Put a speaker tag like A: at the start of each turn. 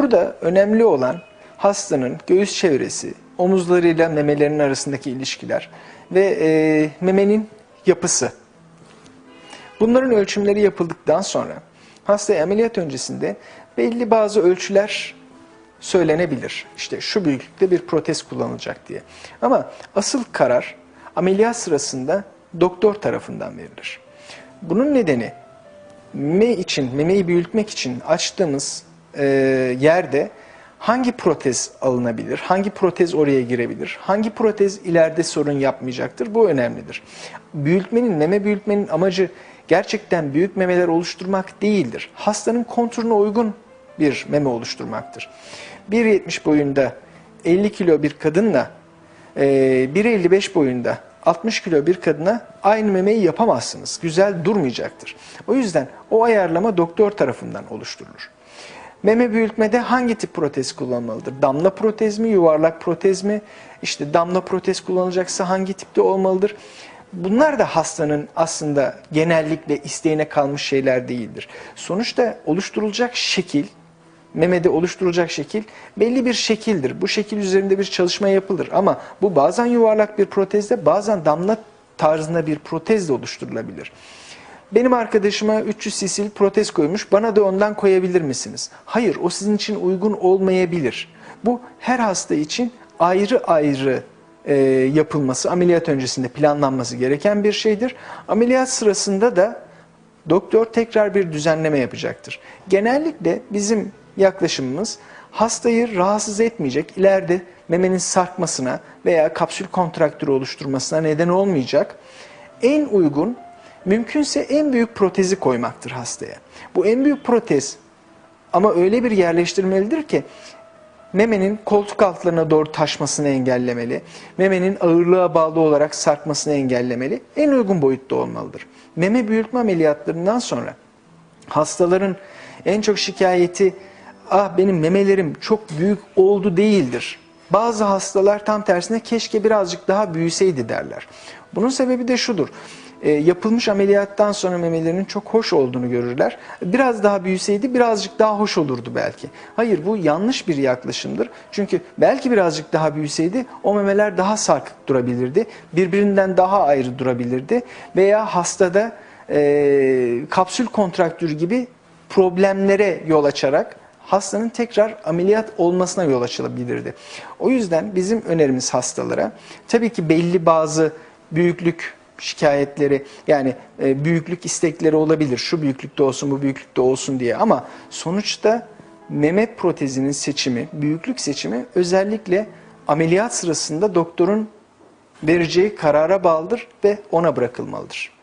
A: Burada önemli olan hastanın göğüs çevresi, omuzlarıyla memelerinin arasındaki ilişkiler ve e, memenin yapısı. Bunların ölçümleri yapıldıktan sonra hastaya ameliyat öncesinde belli bazı ölçüler söylenebilir. İşte şu büyüklükte bir protez kullanılacak diye. Ama asıl karar ameliyat sırasında doktor tarafından verilir. Bunun nedeni meme için, memeyi büyütmek için açtığımız e, yerde hangi protez alınabilir, hangi protez oraya girebilir, hangi protez ileride sorun yapmayacaktır bu önemlidir. Büyütmenin, meme büyütmenin amacı gerçekten büyük memeler oluşturmak değildir. Hastanın konturuna uygun bir meme oluşturmaktır. 1.70 boyunda 50 kilo bir kadınla e, 1.55 boyunda 60 kilo bir kadına aynı memeyi yapamazsınız. Güzel durmayacaktır. O yüzden o ayarlama doktor tarafından oluşturulur. Meme büyütmede hangi tip protez kullanılmalıdır? Damla protez mi, yuvarlak protez mi? İşte damla protez kullanılacaksa hangi tipte olmalıdır? Bunlar da hastanın aslında genellikle isteğine kalmış şeyler değildir. Sonuçta oluşturulacak şekil, memede oluşturulacak şekil belli bir şekildir. Bu şekil üzerinde bir çalışma yapılır ama bu bazen yuvarlak bir protezde bazen damla tarzında bir protez de oluşturulabilir. Benim arkadaşıma 300 cc protez koymuş, bana da ondan koyabilir misiniz? Hayır, o sizin için uygun olmayabilir. Bu her hasta için ayrı ayrı e, yapılması, ameliyat öncesinde planlanması gereken bir şeydir. Ameliyat sırasında da doktor tekrar bir düzenleme yapacaktır. Genellikle bizim yaklaşımımız hastayı rahatsız etmeyecek, ileride memenin sarkmasına veya kapsül kontraktürü oluşturmasına neden olmayacak en uygun, mümkünse en büyük protezi koymaktır hastaya. Bu en büyük protez ama öyle bir yerleştirmelidir ki memenin koltuk altlarına doğru taşmasını engellemeli, memenin ağırlığa bağlı olarak sarkmasını engellemeli, en uygun boyutta olmalıdır. Meme büyütme ameliyatlarından sonra hastaların en çok şikayeti ah benim memelerim çok büyük oldu değildir. Bazı hastalar tam tersine keşke birazcık daha büyüseydi derler. Bunun sebebi de şudur. E, yapılmış ameliyattan sonra memelerinin çok hoş olduğunu görürler. Biraz daha büyüseydi birazcık daha hoş olurdu belki. Hayır bu yanlış bir yaklaşımdır. Çünkü belki birazcık daha büyüseydi o memeler daha sarkık durabilirdi. Birbirinden daha ayrı durabilirdi. Veya hastada e, kapsül kontraktür gibi problemlere yol açarak hastanın tekrar ameliyat olmasına yol açılabilirdi. O yüzden bizim önerimiz hastalara tabii ki belli bazı büyüklük şikayetleri yani e, büyüklük istekleri olabilir. Şu büyüklükte olsun bu büyüklükte olsun diye ama sonuçta meme protezinin seçimi, büyüklük seçimi özellikle ameliyat sırasında doktorun vereceği karara bağlıdır ve ona bırakılmalıdır.